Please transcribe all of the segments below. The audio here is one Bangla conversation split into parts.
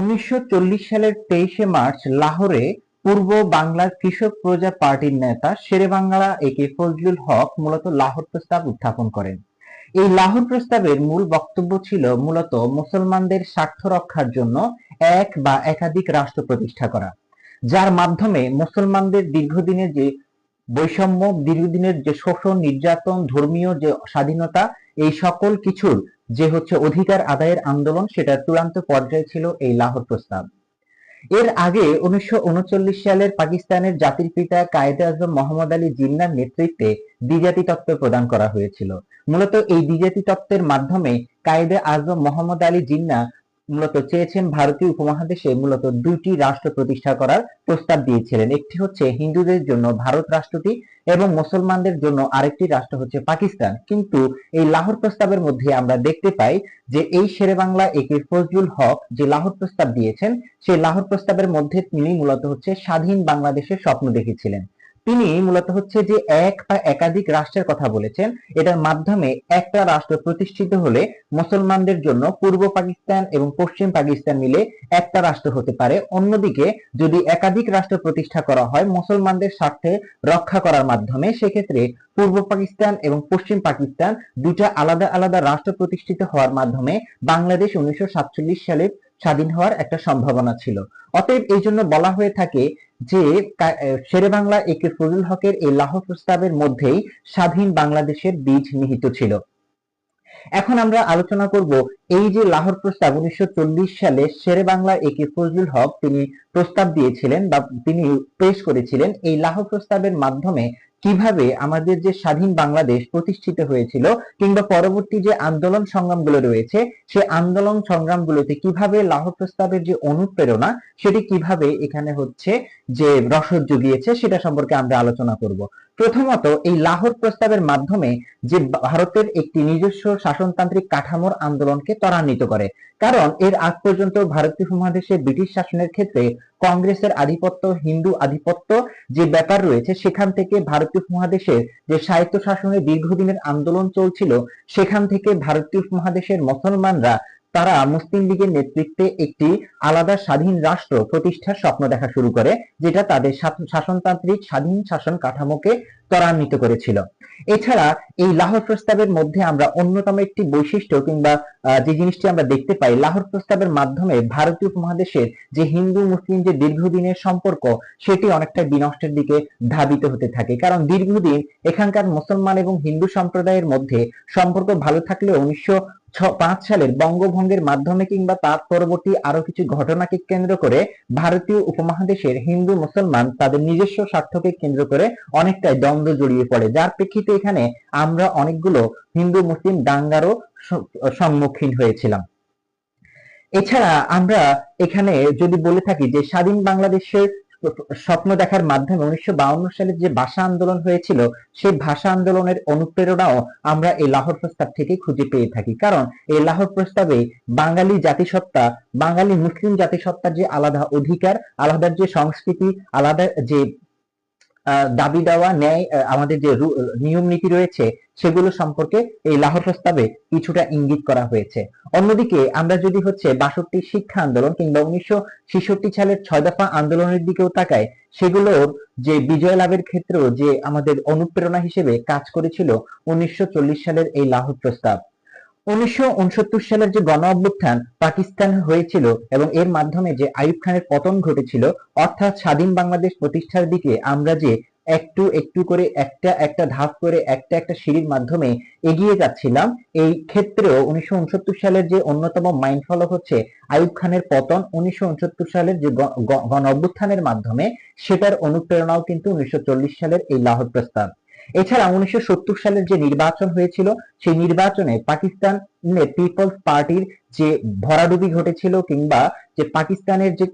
উনিশশো সালের তেইশে মার্চ লাহোরে পূর্ব বাংলার কৃষক প্রজা পার্টির নেতা শেরেবাংলা একে ফজলুল হক মূলত লাহোর প্রস্তাব উত্থাপন করেন। এই লাহোর প্রস্তাবের মূল বক্তব্য ছিল মূলত মুসলমানদের স্বার্থ রক্ষার জন্য এক বা একাধিক রাষ্ট্র প্রতিষ্ঠা করা, যার মাধ্যমে মুসলমানদের দীর্ঘদিনের যে বৈষম্য, দীর্ঘদিনের যে শোষণ, নির্যাতন, ধর্মীয় যে স্বাধীনতা এই সকল কিছুর যে হচ্ছে অধিকার আদায়ের আন্দোলন, সেটার চূড়ান্ত পর্যায়ে ছিল এই লাহোর প্রস্তাব। এর আগে উনিশশো উনচল্লিশ সালের পাকিস্তানের জাতির পিতা কায়দে আজম মোহাম্মদ আলী জিন্নার নেতৃত্বে দ্বিজাতি তত্ত্ব প্রদান করা হয়েছিল। মূলত এই দ্বিজাতি তত্ত্বের মাধ্যমে কায়েদে আজম মোহাম্মদ আলী জিন্না মূলত চেয়েছেন ভারতীয় উপমহাদেশে মূলত দুইটি রাষ্ট্র প্রতিষ্ঠা করার প্রস্তাব দিয়েছিলেন। একটি হচ্ছে হিন্দুদের জন্য ভারত রাষ্ট্রটি এবং মুসলমানদের জন্য আরেকটি রাষ্ট্র হচ্ছে পাকিস্তান। কিন্তু এই লাহোর প্রস্তাবের মধ্যে আমরা দেখতে পাই যে এই শেরে বাংলা একে ফজলুল হক যে লাহোর প্রস্তাব দিয়েছেন, সেই লাহোর প্রস্তাবের মধ্যে তিনি মূলত হচ্ছে স্বাধীন বাংলাদেশের স্বপ্ন দেখেছিলেন। তিনি মূলত হচ্ছে যে এক বা একাধিক রাষ্ট্রের কথা বলেছেন। এটার মাধ্যমে একটা রাষ্ট্র প্রতিষ্ঠিত হলে মুসলমানদের জন্য পূর্ব পাকিস্তান এবং পশ্চিম পাকিস্তান মিলে একটা রাষ্ট্র হতে পারে। অন্যদিকে যদি একাধিক রাষ্ট্র প্রতিষ্ঠা করা হয় মুসলমানদের স্বার্থে রক্ষা করার মাধ্যমে, সেক্ষেত্রে পূর্ব পাকিস্তান এবং পশ্চিম পাকিস্তান দুটা আলাদা আলাদা রাষ্ট্র প্রতিষ্ঠিত হওয়ার মাধ্যমে বাংলাদেশ উনিশশো সাতচল্লিশ সালে স্বাধীন হওয়ার একটা সম্ভাবনা ছিল। অতএব এই জন্য বলা হয়ে থাকে যে শেরে বাংলা একে ফজল হকের এই লাহোর প্রস্তাবের মধ্যেই স্বাধীন বাংলাদেশের বীজ নিহিত ছিল। এখন আমরা আলোচনা করব এই যে লাহোর প্রস্তাব উনিশশো চল্লিশ সালে শেরে বাংলা একে ফজলুল হক তিনি প্রস্তাব দিয়েছিলেন বা তিনি পেশ করেছিলেন, এই লাহোর প্রস্তাবের মাধ্যমে কীভাবে আমাদের যে স্বাধীন বাংলাদেশ প্রতিষ্ঠিত হয়েছিল কিংবা পরবর্তী যে আন্দোলন সংগ্রামগুলো রয়েছে, সে আন্দোলন সংগ্রামগুলোতে কীভাবে লাহোর প্রস্তাবের যে অনুপ্রেরণা, সেটি কীভাবে এখানে হচ্ছে যে রসদ জুগিয়েছে, সেটা সম্পর্কে আমরা আলোচনা করব। প্রথমত, এই লাহোর প্রস্তাবের মাধ্যমে যে ভারতের একটি নিজস্ব শাসনতান্ত্রিক কাঠামোর আন্দোলনকে ত্বরান্বিত করে। কারণ, এর আগ পর্যন্ত ভারতীয় উপমহাদেশে ব্রিটিশ শাসনের ক্ষেত্রে কংগ্রেসের আধিপত্য, হিন্দু আধিপত্য যে ব্যাপার রয়েছে, সেখান থেকে ভারতীয় উপমহাদেশের যে সাহিত্য শাসনের দীর্ঘদিনের আন্দোলন চলছিল, সেখান থেকে ভারতীয় উপমহাদেশের মুসলমানরা তারা মুসলিম লীগের নেতৃত্বে একটি আলাদা স্বাধীন রাষ্ট্র প্রতিষ্ঠার স্বপ্ন দেখা শুরু করে, যেটা তাদের শাসনতান্ত্রিক স্বাধীন শাসন কাঠামোকে ত্বরান্বিত করেছিল। এছাড়া এই লাহোর প্রস্তাবের মধ্যে আমরা অন্যতম একটি বৈশিষ্ট্য কিংবা যে জিনিসটি আমরা দেখতে পাই, লাহোর প্রস্তাবের মাধ্যমে ভারতীয় উপমহাদেশের যে হিন্দু, মুসলিম যে দীর্ঘদিনের সম্পর্ক, সেটি অনেকটা বিনষ্টের দিকে ধাবিত হতে থাকে। কারণ দীর্ঘদিন এখানকার মুসলমান এবং হিন্দু সম্প্রদায়ের মধ্যে সম্পর্ক ভালো থাকলে উনিশশো পাঁচ সালের বঙ্গভঙ্গের মাধ্যমে কিংবা তার পরবর্তী আরও কিছু ঘটনাকে কেন্দ্র করে ভারতীয় উপমহাদেশের হিন্দু মুসলমান তাদের নিজস্ব স্বার্থকে কেন্দ্র করে অনেকটাই দ্বন্দ্ব জড়িয়ে পড়ে। যার প্রেক্ষিতে এখানে আমরা অনেকগুলো হিন্দু, মুসলিম দাঙ্গারও সম্মুখীন হয়েছিলাম। এছাড়া আমরা এখানে যদি বলে থাকি যে স্বাধীন বাংলাদেশের স্বপ্ন দেখার মাধ্যমে উনিশশো সালে যে ভাষা আন্দোলন হয়েছিল, সেই ভাষা আন্দোলনের অনুপ্রেরণাও আমরা এই লাহোর প্রস্তাব থেকে খুঁজে পেয়ে থাকি। কারণ এই লাহোর প্রস্তাবে বাঙালি জাতিসত্তা, বাঙালি মুসলিম জাতিসত্তার যে আলাদা অধিকার, আলাদা যে সংস্কৃতি, আলাদা যে দাবি দেওয়া, ন্যায় আমাদের যে নিয়ম নীতি রয়েছে, সেগুলো সম্পর্কে এই লাহোর প্রস্তাবে কিছুটা ইঙ্গিত করা হয়েছে। অন্যদিকে, আমরা যদি হচ্ছে বাষট্টি শিক্ষা আন্দোলন কিংবা উনিশশো ছেষট্টি সালের ছয় দফা আন্দোলনের দিকেও তাকাই, সেগুলোর যে বিজয় লাভের ক্ষেত্রেও যে আমাদের অনুপ্রেরণা হিসেবে কাজ করেছিল উনিশশো চল্লিশ সালের এই লাহোর প্রস্তাব। উনিশশো উনসত্তর সালের যে গণ অভ্যুত্থান পাকিস্তান হয়েছিল এবং এর মাধ্যমে যে আইয়ুব খানের পতন ঘটেছিল, অর্থাৎ স্বাধীন বাংলাদেশ প্রতিষ্ঠার দিকে আমরা যে একটু একটু করে একটা একটা ধাপ করে একটা একটা সিঁড়ির মাধ্যমে এগিয়ে যাচ্ছিলাম, এই ক্ষেত্রেও উনিশশো উনসত্তর সালের যে অন্যতম মাইন্ড ফলো হচ্ছে আইয়ুব খানের পতন উনিশশো উনসত্তর সালের যে গণ অভ্যুত্থানের মাধ্যমে, সেটার অনুপ্রেরণাও কিন্তু উনিশশো চল্লিশ সালের এই লাহোর প্রস্তাব। এছাড়া উনিশশো সালের যে নির্বাচন হয়েছিল, সেই নির্বাচনে পাকিস্তান পিপলস পার্টির যে ভরাডুবি ঘটেছিল কিংবা যে পাকিস্তানের যে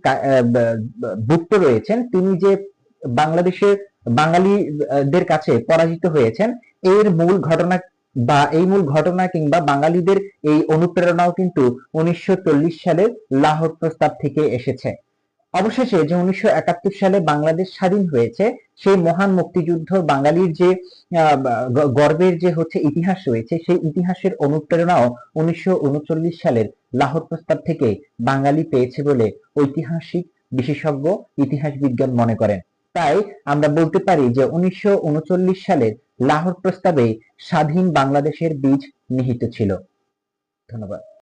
ভুক্ত রয়েছেন, তিনি যে বাংলাদেশের বাঙালিদের কাছে পরাজিত হয়েছেন, এর মূল ঘটনা বা এই মূল ঘটনা কিংবা বাঙালিদের এই অনুপ্রেরণাও কিন্তু উনিশশো চল্লিশ সালের লাহোর প্রস্তাব থেকে এসেছে। অবশেষে যে উনিশশো একাত্তর সালে বাংলাদেশ স্বাধীন হয়েছে, সেই মহান মুক্তিযুদ্ধ বাঙালির যে গর্বের যে হচ্ছে ইতিহাস রয়েছে, সেই ইতিহাসের অনুপ্রেরণাও উনিশশো উনচল্লিশ সালের লাহোর প্রস্তাব থেকে বাঙালি পেয়েছে বলে ঐতিহাসিক বিশেষজ্ঞ, ইতিহাস বিজ্ঞান মনে করেন। তাই আমরা বলতে পারি যে উনিশশো উনচল্লিশ সালের লাহোর প্রস্তাবে স্বাধীন বাংলাদেশের বীজ নিহিত ছিল। ধন্যবাদ।